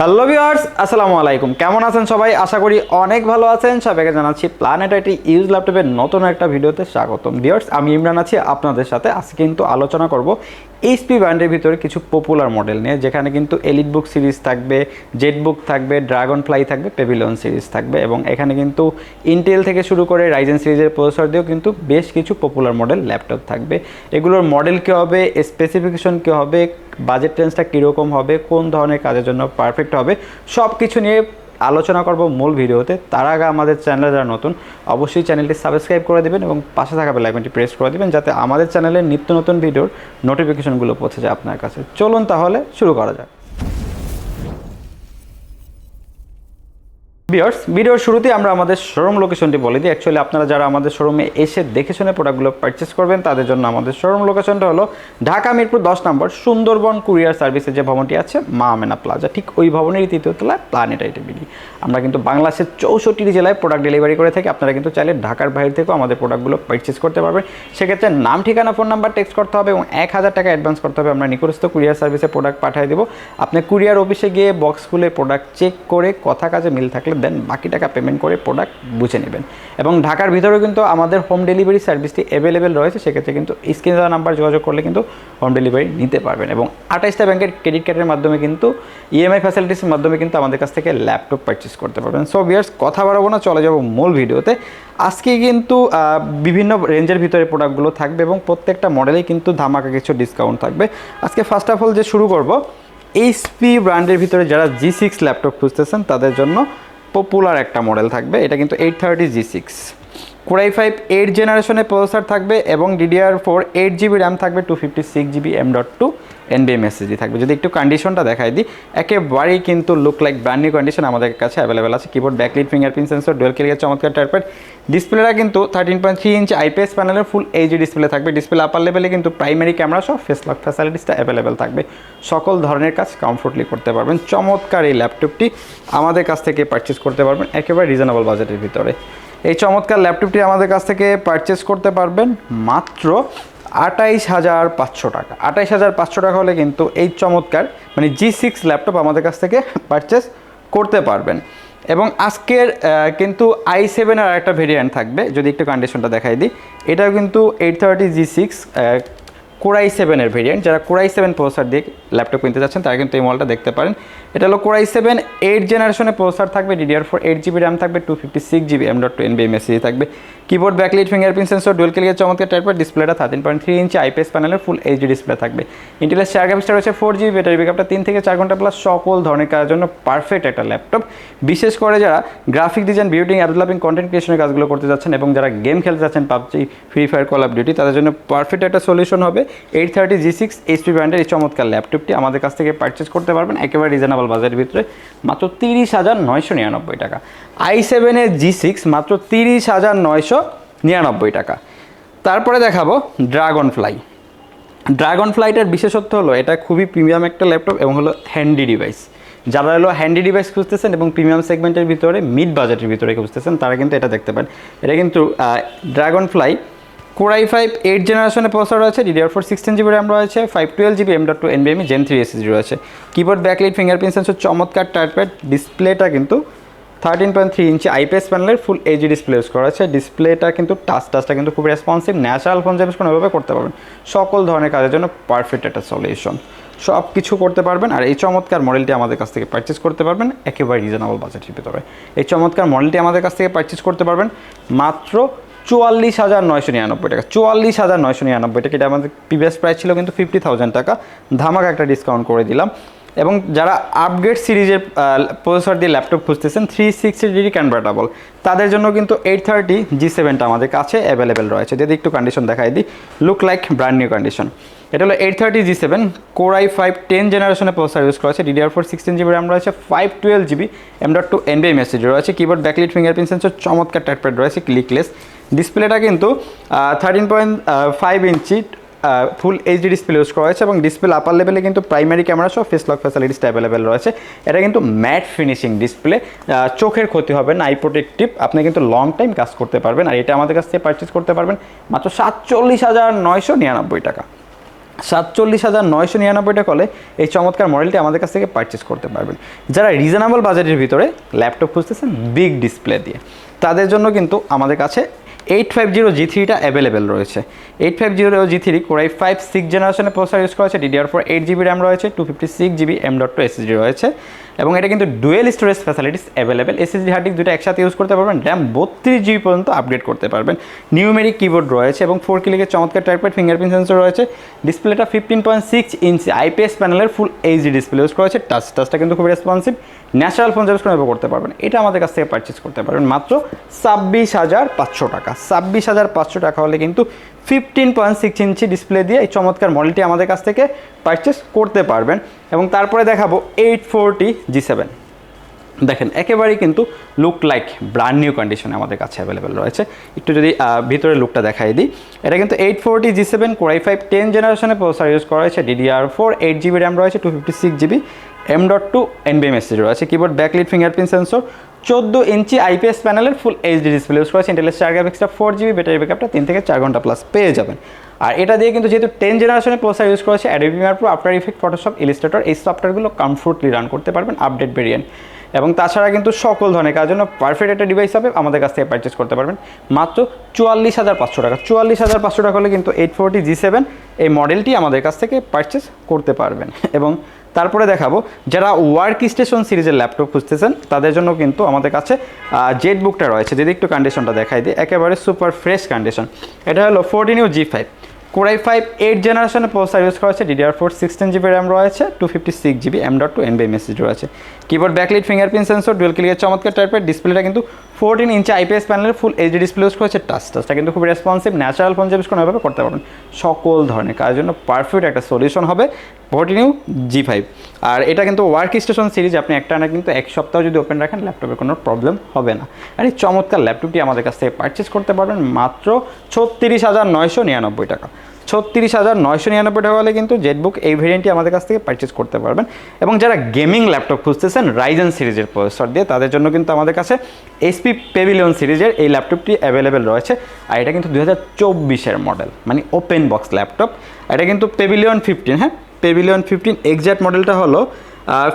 Hello viewers আসসালামু আলাইকুম। কেমন আছেন সবাই? আশা করি অনেক ভালো আছেন। সবাইকে জানাচ্ছি প্ল্যানেট আইটি ইউজ ল্যাপটপের নতুন একটা ভিডিওতে স্বাগতম। ভিউয়ার্স আমি ইমরান আছি। আপনাদের সাথে আজকে কিন্তু আলোচনা করব এইচপি ব্র্যান্ডের ভিতরে কিছু পপুলার মডেল নিয়ে, যেখানে কিন্তু এলিট বুক সিরিজ থাকবে জেট বুক থাকবে ড্রাগন ফ্লাই থাকবে পেভিলন সিরিজ থাকবে এবং এখানে কিন্তু ইন্টেল থেকে শুরু করে রাইজেন সিরিজের প্রসেসর দিয়েও কিন্তু বেশ কিছু পপুলার মডেল ল্যাপটপ থাকবে। এগুলোর মডেল কী হবে? স্পেসিফিকেশন কী হবে? বাজেট রেঞ্জটা কীরকম হবে, কোন ধরনের কাজের জন্য পারফেক্ট হবে সব কিছু নিয়ে আলোচনা করব মূল ভিডিওতে। তার আগে আমাদের চ্যানেলে যারা নতুন, অবশ্যই চ্যানেলটি সাবস্ক্রাইব করে দেবেন এবং পাশে থাকা বেলাইকনটি প্রেস করে দেবেন যাতে আমাদের চ্যানেলের নিত্য নতুন ভিডিওর নোটিফিকেশনগুলো পৌঁছে যায় আপনার কাছে। চলুন তাহলে শুরু করা যাক। বিয়ার্স ভিডিওর শুরুতেই আমরা আমাদের শোরুম লোকেশনটি বলে দিই। অ্যাকচুয়ালি আপনারা যারা আমাদের শোরুমে এসে দেখে শুনে প্রোডাক্টগুলো পারচেস করবেন, তাদের জন্য আমাদের শোরুম লোকেশনটা হলো ঢাকা মিরপুর দশ নম্বর সুন্দরবন কুরিয়ার সার্ভিসের যে ভবনটি আছে, মা আমেনা প্লাজা। ঠিক ওই ভবনের তৃতীয় তলায় প্ল্যানেট আইটিবিডি আমরা কিন্তু বাংলাদেশের চৌষট্টি জেলায় প্রোডাক্ট ডেলিভারি করে থাকি। আপনারা কিন্তু চাইলে ঢাকার বাইরে থেকেও আমাদের প্রোডাক্টগুলো পারচেস করতে পারবেন। সেক্ষেত্রে নাম, ঠিকানা ফোন নাম্বার টেক্সট করতে হবে এবং এক হাজার টাকা অ্যাডভান্স করতে হবে। আমরা নিকটস্থ কুরিয়ার সার্ভিসে প্রোডাক্ট পাঠিয়ে দেবো। আপনি কুরিয়ার অফিসে গিয়ে বক্স খুলে প্রোডাক্ট চেক করে কথা কাজে মিল থাকলে দেন, বাকি টাকা পেমেন্ট করে প্রোডাক্ট বুঝে নেবেন। এবং ঢাকার ভিতরেও কিন্তু আমাদের হোম ডেলিভারি সার্ভিসটি অ্যাভেলেবেল রয়েছে, সেক্ষেত্রে কিন্তু স্ক্রিন দেওয়া নাম্বার যোগাযোগ করলে কিন্তু হোম ডেলিভারি নিতে পারবেন। এবং আঠাইশটা ব্যাংকের ক্রেডিট কার্ডের মাধ্যমে কিন্তু ইএমআই ফ্যাসিলিটিসের মাধ্যমে কিন্তু আমাদের কাছ থেকে ল্যাপটপ পারচেস করতে পারবেন। সো বিয়ার্স কথা বাড়াবো না, চলে যাব মূল ভিডিওতে। আজকে কিন্তু বিভিন্ন রেঞ্জের ভিতরে প্রোডাক্টগুলো থাকবে এবং প্রত্যেকটা মডেলেই কিন্তু ধামাকা কিছু ডিসকাউন্ট থাকবে। আজকে ফার্স্ট অফ অল যে শুরু করব এইচপি ব্র্যান্ডের ভিতরে যারা জি সিক্স ল্যাপটপ খুঁজতেছেন, তাদের জন্য পপুলার একটা মডেল থাকবে, এটা কিন্তু eight thirty G six core i five eight জেনারেশনের প্রসেসর থাকবে এবং DDR four eight GB RAM থাকবে two fifty six GB M dot two এনবিএম SSD থাকবে। যদি একটু কন্ডিশনটা দেখাই দিই, একেবারেই কিন্তু look like brand new condition আমাদের কাছে অ্যাভেলেবেল আছে। Keyboard backlit fingerprint sensor dual clear চমৎকার টাইপের ডিসপ্লেটা কিন্তু thirteen point three inch IPS প্যানেলের ফুল এইচডি ডিসপ্লে থাকবে। ডিসপ্লে আপার লেভেলে কিন্তু প্রাইমারি ক্যামেরা সহ ফেস লক ফ্যাসিলিটিসটা অ্যাভেলেবেল থাকবে। সকল ধরনের কাজ কমফোর্টলি করতে পারবেন। চমৎকার এই ল্যাপটপটি আমাদের কাছ থেকে পারচেস করতে পারবেন একেবারে রিজনেবল বাজেটের ভিতরে। এই চমৎকার ল্যাপটপটি আমাদের কাছ থেকে পারচেস করতে পারবেন মাত্র আটাইশ হাজার পাঁচশো টাকা। আটাইশ হাজার পাঁচশো টাকা হলে কিন্তু এই চমৎকার মানে জি সিক্স ল্যাপটপ আমাদের কাছ থেকে পারচেস করতে পারবেন। এবং আজকের কিন্তু আই সেভেনের একটা ভেরিয়েন্ট থাকবে, যদি একটু কন্ডিশনটা দেখাই দিই। এটাও কিন্তু eight thirty G six core i সেভেনের ভেরিয়েন্ট যারা কোরাই সেভেন প্রসেসর দিয়ে ল্যাপটপ কিনতে যাচ্ছেন তারা কিন্তু এই মলটা দেখতে পারেন। এটা হলো কোরাই সেভেন এইট জেনারেশনের প্রসেসর থাকবে DDR four eight GB RAM থাকবে two fifty six GB M dot two NVMe message থাকবে। Keyboard backlit fingerprint sensor dual clear চমৎকার টাইপের ডিসপ্লেটা thirteen point three inch IPS প্যানেলের ফুল এইচডি ডিসপ্লে থাকবে। ইন্টেলের চার গ্রাফিক্সটা রয়েছে ফোর জিবি ব্যাটারি ব্যাকআপটা তিন থেকে চার ঘণ্টা প্লাস সকল ধরনের কাজের জন্য পারফেক্ট একটা ল্যাপটপ বিশেষ করে যারা গ্রাফিক ডিজাইন বিউটিং অ্যাপ কন্টেন্ট ক্রিয়েশনের কাজগুলো করতে যাচ্ছেন এবং যারা গেম খেলতে যাচ্ছেন PUBG free fire call of duty তাদের জন্য পারফেক্ট একটা সলিউশন হবে। Eight thirty G six HP ব্র্যান্ডের এই চমৎকার ল্যাপটপটি আমাদের কাছ থেকে পারচেস করতে পারবেন। একেবারে রিজনেবল বাজারের ভিতরে মাত্র তিরিশ হাজার নয়শো নিরানব্বই টাকা। আই সেভেনের জি সিক্স মাত্র তিরিশ হাজার নয়শো নিরানব্বই টাকা। তারপরে দেখাবো ড্রাগন ফ্লাই ড্রাগন ফ্লাইটার বিশেষত্ব হলো এটা খুবই প্রিমিয়াম একটা ল্যাপটপ এবং হলো হ্যান্ডি ডিভাইস যারা হলো হ্যান্ডি ডিভাইস খুঁজতেছেন এবং প্রিমিয়াম সেগমেন্টের ভিতরে মিড বাজেটের ভিতরে খুঁজতেছেন, তারা কিন্তু এটা দেখতে পারেন। এটা কিন্তু Dragonfly core i five eight জেনারেশনের প্রসেসর রয়েছে DDR four sixteen GB RAM রয়েছে five twelve GB M dot two N এনবিএমি gen three SSD রয়েছে। কিবোর্ড ব্যাকলাইট ফিঙ্গারপ্রিন্ট সেন্সর চমৎকার টাইপের ডিসপ্লেটা কিন্তু thirteen point three inch IPS প্যানেলের ফুল এইচডি ডিসপ্লে ইউজ করা আছে। ডিসপ্লেটা কিন্তু টাচ টাচটা কিন্তু খুব রেসপন্সিভ ন্যাচারাল ফোন যেমন কোনোভাবে করতে পারবেন। সকল ধরনের কাজের জন্য পারফেক্ট একটা সলিউশন সব কিছু করতে পারবেন আর এই চমৎকার মডেলটি আমাদের কাছ থেকে পারচেস করতে পারবেন একেবারে রিজনেবল বাজেটের ভিতরে। এই চমৎকার মডেলটি আমাদের কাছ থেকে পারচেস করতে পারবেন মাত্র চুয়াল্লিশ হাজার নয়শো নিরানব্বই টাকা। চুয়াল্লিশ হাজার নয়শো নিরানব্বই টাকা। এটা আমাদের প্রিভিয়াস প্রাইস ছিল, কিন্তু ফিফটি থাউজেন্ড টাকা। ধামাকা একটা ডিসকাউন্ট করে দিলাম। এবং যারা আপগ্রেড সিরিজের প্রসেসর দিয়ে ল্যাপটপ খুঁজতেছেন থ্রি সিক্সটি ডিগ্রি কনভার্টেবল তাদের জন্য কিন্তু এইট থার্টি জি সেভেনটা আমাদের কাছে অ্যাভেলেবেল রয়েছে। যদি একটু কন্ডিশন দেখাই দিই look like brand new condition এটা হলো eight thirty G seven core i five ten জেনারেশনের প্রসেসর ইউজ করা আছে DDR four sixteen GB RAM রয়েছে five twelve GB M dot two NVMe message রয়েছে। কিবোর্ড ব্যাকলিট ফিঙ্গারপ্রিন্ট সেন্সর চমৎকার টাইপের রয়েছে ক্লিকলেস ডিসপ্লেটা কিন্তু thirteen point five inch full HD display use করা হয়েছে এবং ডিসপ্লে আপার লেভেলে কিন্তু প্রাইমারি ক্যামেরা সহ ফেস লক ফ্যাসিলিটিসটা অ্যাভেলেবেল রয়েছে। এটা কিন্তু ম্যাট ফিনিশিং ডিসপ্লে চোখের ক্ষতি হবে না আই প্রোটেক্টিভ আপনি কিন্তু লং টাইম কাজ করতে পারবেন আর এটা আমাদের কাছ থেকে পারচেস করতে পারবেন মাত্র সাতচল্লিশ হাজার নয়শো নিরানব্বই টাকা। সাতচল্লিশ হাজার নয়শো নিরানব্বই টাকা হলে এই চমৎকার মডেলটি আমাদের কাছ থেকে পারচেস করতে পারবেন। যারা রিজনেবল বাজেটের ভিতরে ল্যাপটপ খুঁজতেছেন বিগ ডিসপ্লে দিয়ে। তাদের জন্য কিন্তু আমাদের কাছে এইট ফাইভ জিরো জি থ্রিটা অ্যাভেলেবেল রয়েছে। Eight five zero G three core i five six জেনারেশনের প্রসেসর ইউজ করা হয়েছে। DDR four eight GB RAM রয়েছে। Two fifty six GB M dot two SSD রয়েছে। এবং এটা কিন্তু dual storage facilities available SSD hard disk দুটো একসাথে ইউজ করতে পারবেন র্যাম বত্রিশ জিবি পর্যন্ত আপডেট করতে পারবেন। নিউমেরিক কিবোর্ড রয়েছে এবং ফোর কিলিকের চমৎকার টাইপের ফিঙ্গারপ্রিন্ট সেন্সর রয়েছে। ডিসপ্লেটা fifteen point six inch IPS প্যানেলের ফুল এইচডি ডিসপ্লে ইউজ করেছে টাচ টাচটা কিন্তু খুব রেসপন্সিভ ন্যাচারাল ফোন করে ব্যবহার করতে পারবেন এটা আমাদের কাছ থেকে পারচেস করতে পারবেন। মাত্র ছাব্বিশ হাজার পাঁচশো টাকা। ছাব্বিশ হাজার পাঁচশো টাকা হলে কিন্তু fifteen point six inch display দিয়ে এই চমৎকার মডেলটি আমাদের কাছ থেকে পারচেস করতে পারবেন। এবং তারপরে দেখাবো এইট ফোরটি জি সেভেন দেখেন, একেবারেই কিন্তু লুক লাইক ব্র্যান্ড নিউ কন্ডিশনে আমাদের কাছে অ্যাভেলেবেল রয়েছে। একটু যদি ভিতরে লুকটা দেখাই দিই। এটা কিন্তু eight forty G seven core i five ten জেনারেশনে প্রসার ইউজ করা হয়েছে। DDR four eight GB RAM রয়েছে two fifty six GB M dot two এনবিএম SSD রয়েছে। কিবোর্ড ব্যাকলিট ফিঙ্গারপ্রিন্ট সেন্সর চোদ্দ ইঞ্চি আইপিএস প্যানেলের ফুল এইচডি ডিসপ্লে ইউজ করেছে ইন্টেলের চার গ্রাফিক্সটা ফোর জিবি ব্যাটারি ব্যাকআপটা তিন থেকে চার ঘণ্টা প্লাস পেয়ে যাবেন। আর এটা দিয়ে কিন্তু যেহেতু টেন জেনারেশনের প্রসার ইউজ করেছে Adobe Premiere Pro After Effect Photoshop Illustrator এই সফটওয়্যারগুলো কমফোর্টলি রান করতে পারবেন আপডেট ভেরিয়েন্ট এবং তাছাড়া কিন্তু সকল ধরনের কাজের জন্য পারফেক্ট একটা ডিভাইস হবে, আমাদের কাছ থেকে পারচেস করতে পারবেন। মাত্র চুয়াল্লিশ হাজার পাঁচশো টাকা। চুয়াল্লিশ হাজার পাঁচশো টাকা হলে কিন্তু এইট ফোরটি জি সেভেন এই মডেলটি আমাদের কাছ থেকে পারচেস করতে পারবেন। এবং তারপরে দেখাবো, যারা ওয়ার্ক স্টেশন সিরিজের ল্যাপটপ খুঁজতেছেন, তাদের জন্য কিন্তু আমাদের কাছে জেট বুকটা রয়েছে। যদি একটু কন্ডিশনটা দেখাই দিই, একেবারে সুপার ফ্রেশ কন্ডিশন এটা হলো fourteen U G five core i five eight জেনারেশনের প্রসেসর ইউজ করা হয়েছে DDR four sixteen GB RAM রয়েছে two fifty six GB M dot two NVMe message রয়েছে। Keyboard backlit fingerprint sensor dual ক্লিকের চমৎকার টাইপের ডিসপ্লেটা কিন্তু ফোরটিন ইঞ্চি আইপিএস প্যানেলের ফুল এইচডি ডিসপ্লে ইউজ করেছে টাচ টাচটা কিন্তু খুব রেসপন্সিভ ন্যাচারাল ফোন ইউজ করে এভাবে করতে পারবেন সকল ধরনের কাজের জন্য পারফেক্ট একটা সলিউশন হবে ফোরটিন ইউ জি ফাইভ আর এটা কিন্তু ওয়ার্ক স্টেশন সিরিজ আপনি একটা না কিন্তু এক সপ্তাহ যদি ওপেন রাখেন ল্যাপটপের কোনো প্রবলেম হবে না। আর এই চমৎকার ল্যাপটপটি আমাদের কাছ থেকে পারচেস করতে পারবেন মাত্র ছত্রিশ হাজার নয়শো নিরানব্বই টাকা। ছত্রিশ হাজার নয়শো নিরানব্বই টাকা হলে কিন্তু জেটবুক এই ভেরিয়েন্টটি আমাদের কাছ থেকে পারচেস করতে পারবেন। এবং যারা গেমিং ল্যাপটপ খুঁজতেছেন রাইজেন সিরিজের প্রসেসর দিয়ে, তাদের জন্য কিন্তু আমাদের কাছে এসপি পেভিলিয়ন সিরিজের এই ল্যাপটপটি অ্যাভেলেবেল রয়েছে। আর এটা কিন্তু দু হাজার চব্বিশের মডেল মানে ওপেন বক্স ল্যাপটপ এটা কিন্তু পেভিলিয়ন ফিফটিন হ্যাঁ? পেভিলিয়ন ফিফটিন এক্স্যাক্ট মডেলটা হলো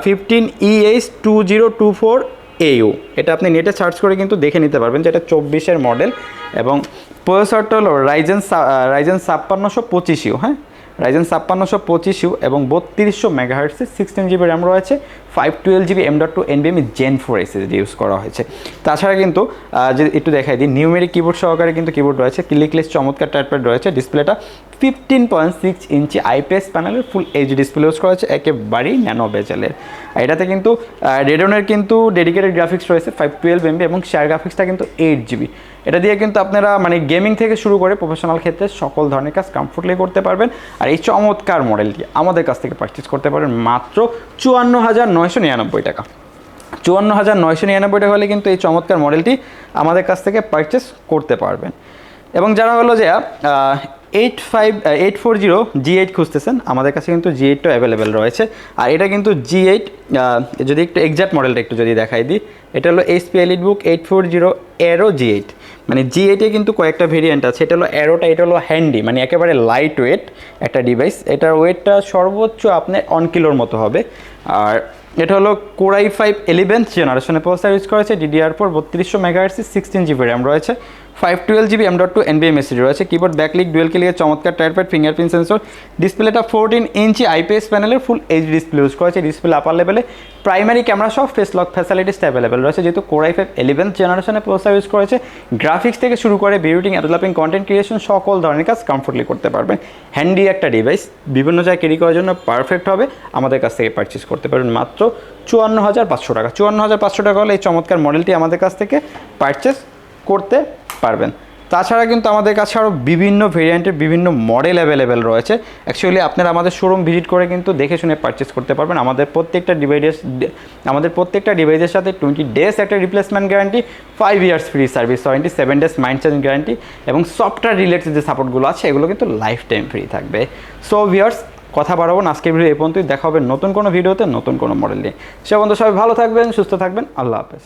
fifteen E H two zero two four A U এটা আপনি নেটে সার্চ করে কিন্তু দেখে নিতে পারবেন যে এটা চব্বিশের মডেল এবং প্রসেসরটা হলো রাইজেন রাইজেন ছাপ্পান্নশো পঁচিশ ইউ হ্যাঁ? রাইজেন ছাপ্পান্নশো পঁচিশ ইউ এবং বত্রিশশো মেগাহার্সের সিক্সটিন জিবি র্যাম রয়েছে five twelve GB M dot two N এনবিএমি gen four SSD use করা হয়েছে। তাছাড়া কিন্তু যে একটু দেখাই দিই নিউমেরিক কিবোর্ড সহকারে কিন্তু কিবোর্ড রয়েছে ক্লিকলেস চমৎকার টাইপের রয়েছে ডিসপ্লেটা ফিফটিন পয়েন্ট সিক্স ইঞ্চি আইপিএস প্যানেলের ফুল এইচ ডিসপ্লে ইউজ করা হয়েছে, একেবারেই ন্যানো বেজেলের এটাতে কিন্তু রেডনের কিন্তু ডেডিকেটেড গ্রাফিক্স রয়েছে ফাইভ টুয়েলভ এমবি এবং শেয়ার গ্রাফিক্সটা কিন্তু এইট জিবি এটা দিয়ে কিন্তু আপনারা মানে গেমিং থেকে শুরু করে প্রফেশনাল ক্ষেত্রে সকল ধরনের কাজ কমফোর্টলি করতে পারবেন। আর এই চমৎকার মডেলটি আমাদের কাছ থেকে পারচেস করতে পারবেন মাত্র চুয়ান্ন হাজার নয়শো নিরানব্বই টাকা। চুয়ান্ন হাজার নয়শো নিরানব্বই টাকা হলে কিন্তু এই চমৎকার মডেলটি আমাদের কাছ থেকে পারচেস করতে পারবেন। এবং যারা হলো যে eight five eight four zero G eight খুঁজতেছেন। আমাদের কাছে কিন্তু জি এইটটা অ্যাভেলেবেল রয়েছে। আর এটা কিন্তু জি এইট যদি একটু এক্সাক্ট মডেলটা একটু যদি দেখাই দিই, এটা হলো HP elite book eight four zero aero G eight. মানে জি এইটে কিন্তু কয়েকটা ভেরিয়েন্ট আছে। এটা হলো অ্যারোটা এটা হলো হ্যান্ডি মানে একেবারে লাইট ওয়েট একটা ডিভাইস এটার ওয়েটটা সর্বোচ্চ আপনার অন কিলোর মতো হবে। আর এটা হলো কোরাই ফাইভ এলিভেন্থ জেনারেশনের প্রসেসর ইউজ করেছে ডিডিআর ফোর বত্রিশশো মেগাহার্সি সিক্সটিন জিবি র্যাম রয়েছে। Five twelve GB M dot two এনবিএম SSD রয়েছে। কিবোর্ড ব্যাকলিক ডুয়েল ক্লিকের চমৎকার টায়ারপ্যাড ফিঙ্গারপ্রিন্ট সেন্সর ডিসপ্লেটা ফোরটিন ইঞ্চি আইপিএস প্যানেলের ফুল এইচ ডিসপ্লে ইউজ করেছে display upper level primary camera সহ ফেস লক ফ্যাসিলিটিসটা অ্যাভেলেবেল রয়েছে। যেহেতু কোরাই ফাইভ এলেভেন্থ জেনারেশনের প্রসেসর ইউজ করেছে গ্রাফিক্স থেকে শুরু করে বিউটিং ডেভেলপিং কন্টেন্ট ক্রিয়েশন সকল ধরনের কাজ কমফোর্টলি করতে পারবেন। হ্যান্ডি একটা ডিভাইস বিভিন্ন জায়গায় ক্যারি করার জন্য পারফেক্ট হবে। আমাদের কাছ থেকে পারচেস করতে পারবেন মাত্র চুয়ান্ন হাজার পাঁচশো টাকা। চুয়ান্ন হাজার পাঁচশো টাকা হলে এই চমৎকার মডেলটি আমাদের কাছ থেকে পারচেস করতে পারবেন। তাছাড়া কিন্তু আমাদের কাছে আরও বিভিন্ন ভেরিয়েন্টের বিভিন্ন মডেল অ্যাভেলেবেল রয়েছে। অ্যাকচুয়ালি আপনারা আমাদের শোরুম ভিজিট করে কিন্তু দেখে শুনে পারচেস করতে পারবেন। আমাদের প্রত্যেকটা ডিভাইসের আমাদের প্রত্যেকটা ডিভাইসের সাথে টোয়েন্টি ডেজ একটা replacement guarantee five years free service warranty seven days mind charging guarantee এবং সফটওয়্যার রিলেটেড যে সাপোর্টগুলো আছে, এগুলো কিন্তু লাইফ টাইম ফ্রি থাকবে। সো ভিয়ার্স কথা বাড়াবো না। আজকের ভিডিও এই পর্যন্তই। দেখা হবে নতুন কোনো ভিডিওতে নতুন কোনো মডেল নিয়ে। সে বন্ধু সবাই ভালো থাকবেন, সুস্থ থাকবেন। আল্লাহ হাফেজ।